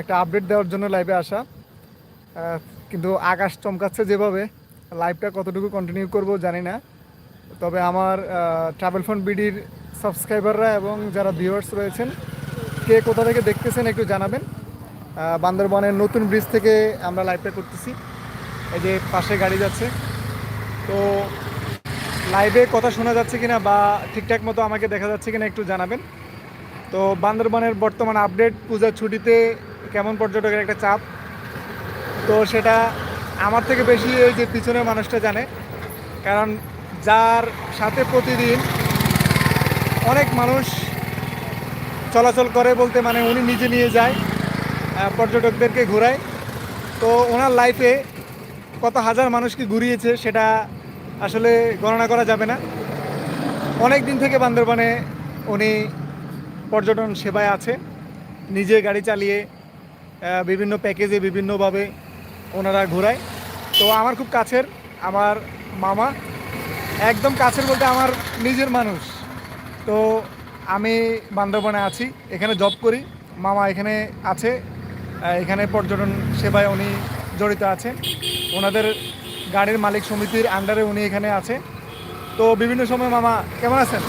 একটা আপডেট দেওয়ার জন্য লাইভে আসা। কিন্তু আকাশ চমকাচ্ছে যেভাবে লাইভটা কতটুকু কন্টিনিউ করব জানি না। তবে আমার ট্রাভেল ফান্ড বিডির সাবস্ক্রাইবাররা এবং যারা ভিউয়ার্স রয়েছেন, কে কোথা থেকে দেখতেছেন একটু জানাবেন। বান্দরবনের নতুন ব্রিজ থেকে আমরা লাইভটা করতেছি। এই যে পাশে গাড়ি যাচ্ছে। তো লাইভে কথা শোনা যাচ্ছে কিনা বা ঠিকঠাক মতো আমাকে দেখা যাচ্ছে কিনা একটু জানাবেন। তো বান্দরবানের বর্তমান আপডেট পূজার ছুটিতে কেমন পর্যটকের একটা চাপ? তো সেটা আমার থেকে বেশি ওই যে পিছনের মানুষটা জানে। কারণ যার সাথে প্রতিদিন অনেক মানুষ চলাচল করে বলতে মানে উনি নিজে নিয়ে যায় পর্যটকদেরকে ঘোরায়। তো ওনার লাইফে কত হাজার মানুষকে ঘুরিয়েছে সেটা আসলে গণনা করা যাবে না। অনেক দিন থেকে বান্দরবানে উনি পর্যটন সেবায় আছে। নিজে গাড়ি চালিয়ে বিভিন্ন প্যাকেজে বিভিন্নভাবে ওনারা ঘোরায়। তো আমার খুব কাছের, আমার মামা, একদম কাছের বলতে আমার নিজের মানুষ। তো আমি বান্দরবনে আছি, এখানে জব করি, মামা এখানে আছে এখানে পর্যটন সেবায় উনি জড়িত আছেন ওনাদের গাড়ির মালিক সমিতির আন্ডারে উনি এখানে আছে। তো বিভিন্ন সময় মামা, কেমন আছেন?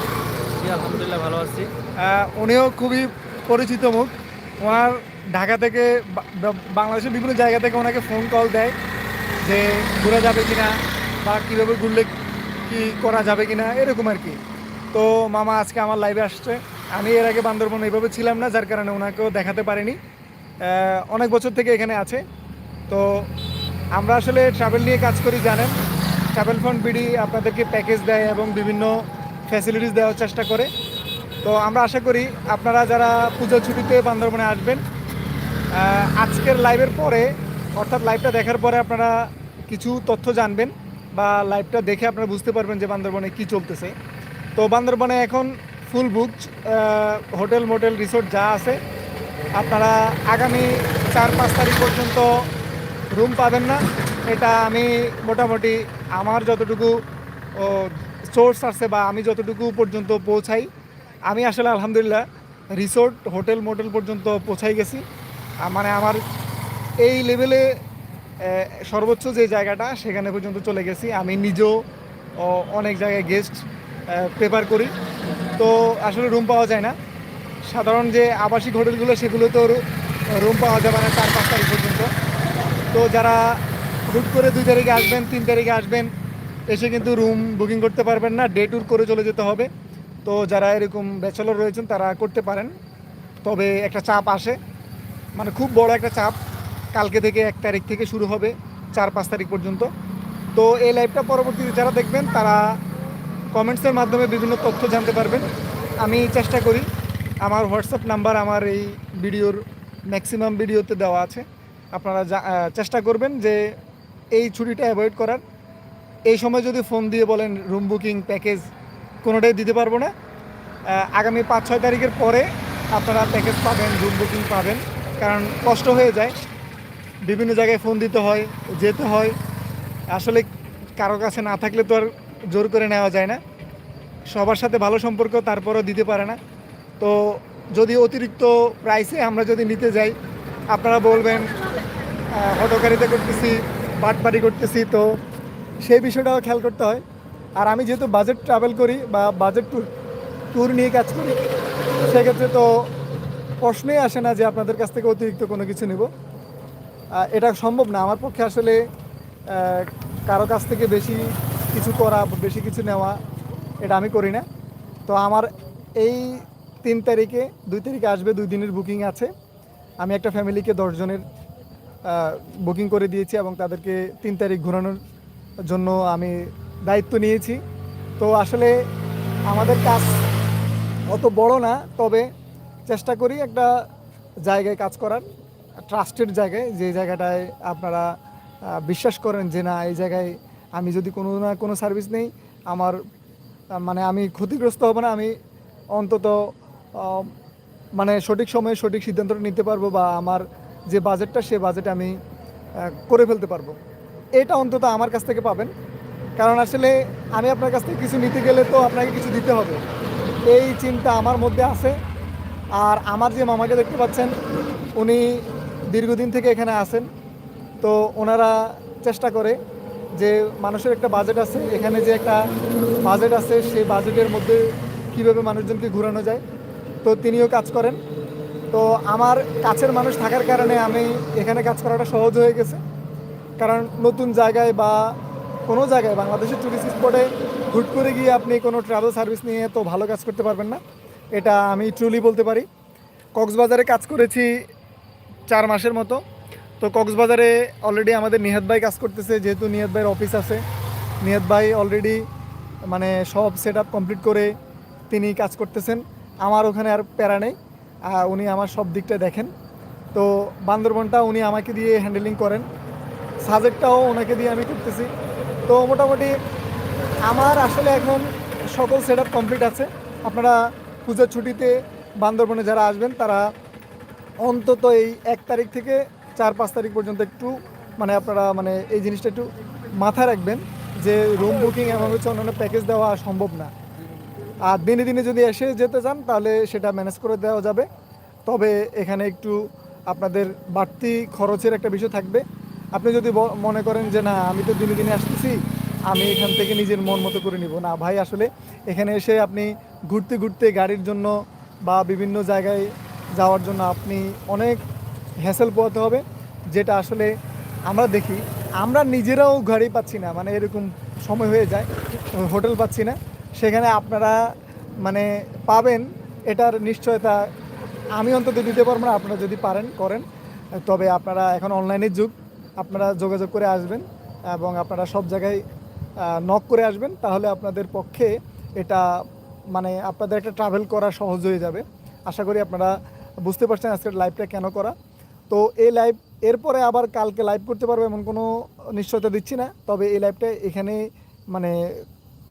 আলহামদুলিল্লাহ ভালো আছি। উনিও খুবই পরিচিত মুখ। ওনার ঢাকা থেকে বাংলাদেশের বিভিন্ন জায়গা থেকে ওনাকে ফোন কল দেয় যে, ঘুরে যাবে কিনা বা কীভাবে ঘুরলে কি করা যাবে কিনা, এরকম আর কি। তো মামা আজকে আমার লাইভে আসছে। আমি এর আগে বান্দরবন এইভাবে ছিলাম না, যার কারণে ওনাকেও দেখাতে পারিনি। অনেক বছর থেকে এখানে আছে। তো আমরা আসলে ট্রাভেল নিয়ে কাজ করি, জানেন। ট্রাভেল ফান্ড বিডি আপনাদেরকে প্যাকেজ দেয় এবং বিভিন্ন ফ্যাসিলিটিস দেওয়ার চেষ্টা করে। তো আমরা আশা করি আপনারা যারা পুজোর ছুটিতে বান্দরবনে আসবেন আজকের লাইভের পরে, অর্থাৎ লাইভটা দেখার পরে আপনারা কিছু তথ্য জানবেন বা লাইভটা দেখে আপনারা বুঝতে পারবেন যে বান্দরবনে কি চলতেছে। তো বান্দরবনে এখন full book hotel motel resort যা আছে, আপনারা আগামী চার পাঁচ তারিখ পর্যন্ত রুম পাবেন না। এটা আমি মোটামুটি আমার যতটুকু সোর্স আছে বা আমি যতটুকু পর্যন্ত পৌঁছাই, আমি আসলে আলহামদুলিল্লাহ রিসোর্ট হোটেল মোটেল পর্যন্ত পৌঁছাই গেছি। মানে আমার এই লেভেলে সর্বোচ্চ যে জায়গাটা, সেখানে পর্যন্ত চলে গেছি। আমি নিজেও অনেক জায়গায় গেস্ট প্রেফার করি। তো আসলে রুম পাওয়া যায় না। সাধারণ যে আবাসিক হোটেলগুলো, সেগুলো তো রুম পাওয়া যাবে না চার পাঁচ তারিখ পর্যন্ত। তো যারা হুট করে দুই তারিখে আসবেন, তিন তারিখে আসবেন এসে কিন্তু রুম বুকিং করতে পারবেন না ডে ট্যুর করে চলে যেতে হবে। তো যারা এরকম ব্যাচেলর রয়েছেন, তারা করতে পারেন। তবে একটা চাপ আসে। মানে খুব বড় একটা চাপ। কালকে থেকে এক তারিখ থেকে শুরু হবে, চার পাঁচ তারিখ পর্যন্ত। তো এই লাইভটা পরবর্তীতে যারা দেখবেন, তারা কমেন্টসের মাধ্যমে বিভিন্ন তথ্য জানতে পারবেন। আমি চেষ্টা করি। আমার হোয়াটসঅ্যাপ নাম্বার আমার এই ভিডিওর ম্যাক্সিমাম ভিডিওতে দেওয়া আছে। আপনারা চেষ্টা করবেন যে এই ছুটিটা অ্যাভয়েড করার। এই সময় যদি ফোন দিয়ে বলেন রুম বুকিং প্যাকেজ কোনোটাই দিতে পারব না। আগামী পাঁচ, ছয় তারিখের পরে আপনারা প্যাকেজ পাবেন রুম বুকিং পাবেন। কারণ কষ্ট হয়ে যায়। বিভিন্ন জায়গায় ফোন দিতে হয়, যেতে হয়। আসলে কারও কাছে না থাকলে তো আর জোর করে নেওয়া যায় না। সবার সাথে ভালো সম্পর্ক, তারপরও দিতে পারে না। তো যদি অতিরিক্ত প্রাইসে আমরা যদি নিতে যাই, আপনারা বলবেন হটকারিতা করতেছি, বাটপারি করতেছি, তো সেই বিষয়টাও খেয়াল করতে হয়। আর আমি যেহেতু বাজেট ট্রাভেল করি বা বাজেট ট্যুর ট্যুর নিয়ে কাজ করি, সেক্ষেত্রে তো প্রশ্নই আসে না যে আপনাদের কাছ থেকে অতিরিক্ত কোনো কিছু নেব। এটা সম্ভব না। আমার পক্ষে আসলে কারও কাছ থেকে বেশি কিছু করা, বেশি কিছু নেওয়া, এটা আমি করি না। তো আমার এই তিন তারিখে, দুই তারিখে আসবে, দুই দিনের বুকিং আছে। আমি একটা ফ্যামিলিকে দশজনের বুকিং করে দিয়েছি এবং তাদেরকে তিন তারিখ ঘোরানোর জন্য আমি দায়িত্ব নিয়েছি। তো আসলে আমাদের কাজ অত বড় না, তবে চেষ্টা করি একটা জায়গায় কাজ করার ট্রাস্টেড জায়গায়, যে জায়গাটায় আপনারা বিশ্বাস করেন যে না, এই জায়গায় আমি যদি কোনো না কোনো সার্ভিস নেই, আমার মানে আমি ক্ষতিগ্রস্ত হব না, আমি অন্তত মানে সঠিক সময়ে সঠিক সিদ্ধান্তটা নিতে পারব বা আমার যে বাজেটটা সে বাজেট আমি করে ফেলতে পারব। এটা অন্তত আমার কাছ থেকে পাবেন। কারণ আসলে আমি আপনার কাছ থেকে কিছু নিতে গেলে তো আপনাকে কিছু দিতে হবে। এই চিন্তা আমার মধ্যে আছে। আর আমার যে মামাকে দেখতে পাচ্ছেন, উনি দীর্ঘদিন থেকে এখানে আসেন তো ওনারা চেষ্টা করে যে মানুষের একটা বাজেট আছে, এখানে যে একটা বাজেট আছে, সেই বাজেটের মধ্যে কীভাবে মানুষজনকে ঘোরানো যায়। তো তিনিও কাজ করেন। তো আমার কাছের মানুষ থাকার কারণে আমি এখানে কাজ করাটা সহজ হয়ে গেছে। কারণ নতুন জায়গায় বা কোনো জায়গায় বাংলাদেশের টুরিস্ট স্পটে হুট করে গিয়ে আপনি কোনো ট্রাভেল সার্ভিস নিয়ে তো ভালো কাজ করতে পারবেন না। এটা আমি ট্রুলি বলতে পারি। কক্সবাজারে কাজ করেছি চার মাসের মতো। তো কক্সবাজারে অলরেডি আমাদের নিহাত ভাই কাজ করতেছে, যেহেতু নিহাত ভাইয়ের অফিস আছে। নিহাত ভাই অলরেডি মানে সব সেট কমপ্লিট করে তিনি কাজ করতেছেন। আমার ওখানে আর প্যারা নেই। উনি আমার সব দিকটা দেখেন। তো বান্দরবনটা উনি আমাকে দিয়ে হ্যান্ডেলিং করেন। সাজেকটাও ওনাকে দিয়ে আমি করতেছি। তো মোটামুটি আমার আসলে এখন সকল সেট আপ কমপ্লিট আছে। আপনারা পূজার ছুটিতে বান্দরবনে যারা আসবেন, তারা অন্তত এই এক তারিখ থেকে চার, পাঁচ তারিখ পর্যন্ত একটু মানে আপনারা মানে এই জিনিসটা একটু মাথায় রাখবেন যে রুম বুকিং এবং হচ্ছে অন্যান্য প্যাকেজ দেওয়া সম্ভব না। আর দিনে দিনে যদি এসে যেতে চান, তাহলে সেটা ম্যানেজ করে দেওয়া যাবে। তবে এখানে একটু আপনাদের বাড়তি খরচের একটা বিষয় থাকবে। আপনি যদি মনে করেন যে, না, আমি তো দিনে দিনে আসতেছি, আমি এখান থেকে নিজের মন মতো করে নিব। না, ভাই, আসলে এখানে এসে আপনি ঘুরতে ঘুরতে গাড়ির জন্য বা বিভিন্ন জায়গায় যাওয়ার জন্য আপনি অনেক হ্যাসেল পোহাতে হবে, যেটা আসলে আমরা দেখি, আমরা নিজেরাও গাড়ি পাচ্ছি না মানে এরকম সময় হয়ে যায়, হোটেল পাচ্ছি না। সেখানে আপনারা মানে পাবেন, এটার নিশ্চয়তা আমি অন্তত দিতে পারব না, আপনারা যদি পারেন, করেন। তবে আপনারা এখন অনলাইনের যুগ আপনারা যোগাযোগ করে আসবেন এবং আপনারা সব জায়গায় নক করে আসবেন, তাহলে আপনাদের পক্ষে এটা মানে আপনাদের একটা ট্রাভেল করা সহজ হয়ে যাবে। আশা করি আপনারা বুঝতে পারছেন আজকের লাইভটা কেন করা। তো এই লাইভ এরপরে আবার কালকে লাইভ করতে পারব এমন কোনো নিশ্চয়তা দিচ্ছি না, তবে এই লাইভটা এখানে মানে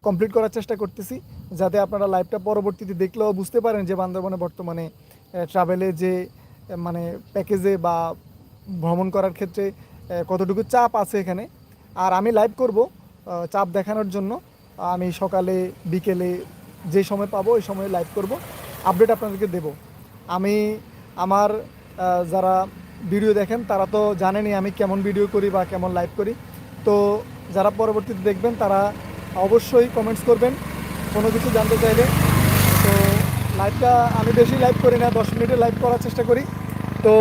কমপ্লিট করার চেষ্টা করতেছি, যাতে আপনারা লাইভটা পরবর্তীতে দেখলেও বুঝতে পারেন যে বান্দরবনে বর্তমানে ট্রাভেলে যে মানে প্যাকেজে বা ভ্রমণ করার ক্ষেত্রে কতটুকু চাপ আছে এখানে। আর আমি লাইভ করব চাপ দেখানোর জন্য। আমি সকালে, বিকেলে যে সময় পাবো, ওই সময় লাইভ করব। আপডেট আপনাদেরকে দেব। আমি আমার যারা ভিডিও দেখেন, তারা তো জানেনই আমি কেমন ভিডিও করি বা কেমন লাইভ করি। তো যারা পরবর্তীতে দেখবেন, তারা অবশ্যই কমেন্টস করবেন। কোনো কিছু জানতে চাইলে। তো লাইভটা আমি বেশি লাইভ করি না, দশ মিনিটে লাইভ করার চেষ্টা করি। তো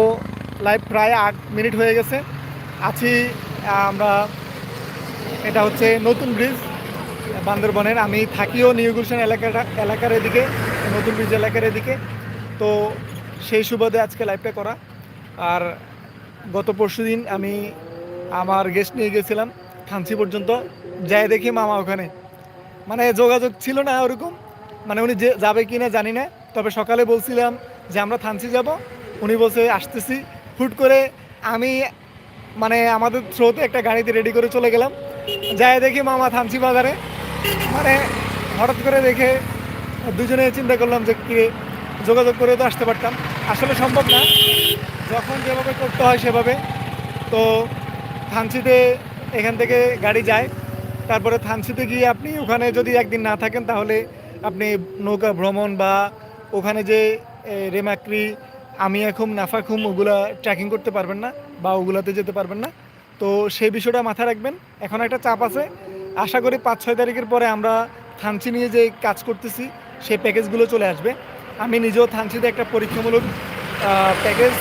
লাইভ প্রায় আট মিনিট হয়ে গেছে। আছি, আমরা, এটা হচ্ছে নতুন ব্রিজ বান্দরবনের। আমি থাকিও নিউ গুলশান এলাকাটা, এলাকার এদিকে, নতুন ব্রিজ এলাকার এদিকে। তো সেই সুবাদে আজকে লাইভটা করা। আর গত পরশু দিন আমি আমার গেস্ট নিয়ে গেছিলাম থানসি পর্যন্ত। যাই দেখি মামা ওখানে। মানে যোগাযোগ ছিল না ওরকম। মানে উনি যে, যাবে কি না জানি না। তবে সকালে বলছিলাম যে, আমরা থানসি যাব। উনি বলছে, আসতেছি। হুট করে আমি মানে আমাদের থ্রোতে একটা গাড়িতে রেডি করে চলে গেলাম। যাই দেখি মামা থানসি বাজারে। মানে হঠাৎ করে দেখে দুজনে চিন্তা করলাম যে কি যোগাযোগ করে তো আসতে পারতাম। আসলে সম্ভব না। যখন যেভাবে করতে হয় সেভাবে। তো থানসিতে এখান থেকে গাড়ি যায়। তারপরে থানসিতে গিয়ে আপনি ওখানে যদি একদিন না থাকেন, তাহলে আপনি নৌকা ভ্রমণ বা ওখানে যে রেমাক্রি, আমি এখন নাফাখুম, ওগুলা ট্র্যাকিং করতে পারবেন না। বা ওগুলোতে যেতে পারবেন না। তো সেই বিষয়টা মাথায় রাখবেন। এখন একটা চাপ আছে। আশা করি পাঁচ, ছয় তারিখের পরে আমরা থানসি নিয়ে যে কাজ করতেছি, সেই প্যাকেজগুলো চলে আসবে। আমি নিজেও থানসিতে একটা পরীক্ষামূলক প্যাকেজ,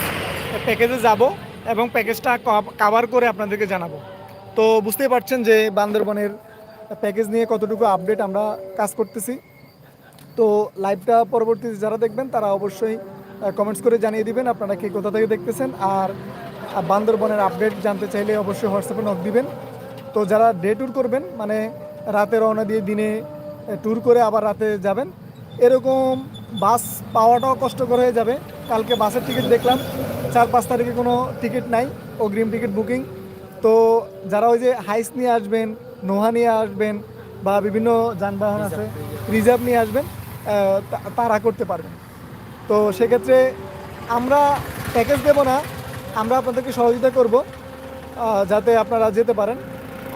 প্যাকেজে যাব এবং প্যাকেজটা কাভার করে আপনাদেরকে জানাব। তো বুঝতেই পারছেন যে বান্দরবনের প্যাকেজ নিয়ে কতটুকু আপডেট আমরা কাজ করতেছি। তো লাইভটা পরবর্তীতে যারা দেখবেন, তারা অবশ্যই কমেন্টস করে জানিয়ে দিবেন আপনারা কে কোথা থেকে দেখতেছেন। আর বান্দরবনের আপডেট জানতে চাইলে অবশ্যই হোয়াটসঅ্যাপে নক দিবেন। তো যারা ডে ট্যুর করবেন মানে রাতে রওনা দিয়ে দিনে ট্যুর করে আবার রাতে যাবেন, এরকম বাস পাওয়াটাও কষ্টকর হয়ে যাবে। কালকে বাসের টিকিট দেখলাম, চার পাঁচ তারিখে কোনো টিকিট নাই, অগ্রিম টিকিট বুকিং তো যারা ওই যে হাইস নিয়ে আসবেন, নোহা নিয়ে আসবেন, বা বিভিন্ন যানবাহন আছে রিজার্ভ নিয়ে আসবেন তারা করতে পারবেন। তো সেক্ষেত্রে আমরা প্যাকেজ দেব না আমরা আপনাদেরকে সহযোগিতা করব যাতে আপনারা যেতে পারেন।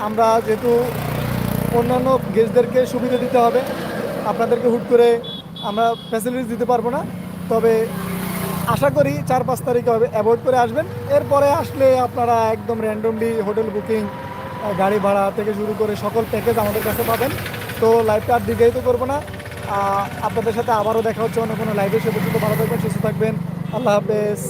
আমরা যেহেতু অন্যান্য গেস্টদেরকে সুবিধা দিতে হবে, আপনাদেরকে হুট করে আমরা ফ্যাসিলিটিস দিতে পারব না। তবে আশা করি চার পাঁচ তারিখে হবে অ্যাভয়েড করে আসবেন। এরপরে আসলে আপনারা একদম র্যান্ডমলি হোটেল বুকিং গাড়ি ভাড়া থেকে শুরু করে সকল প্যাকেজ আমাদের কাছে পাবেন। তো লাইভটা আর দীর্ঘায়িত করব না। আপনাদের সাথে আবারও দেখা হচ্ছে অন্য কোনো লাইভে সে পর্যন্ত ভালো থাকবেন, সুস্থ থাকবেন। আল্লাহ হাফেজ।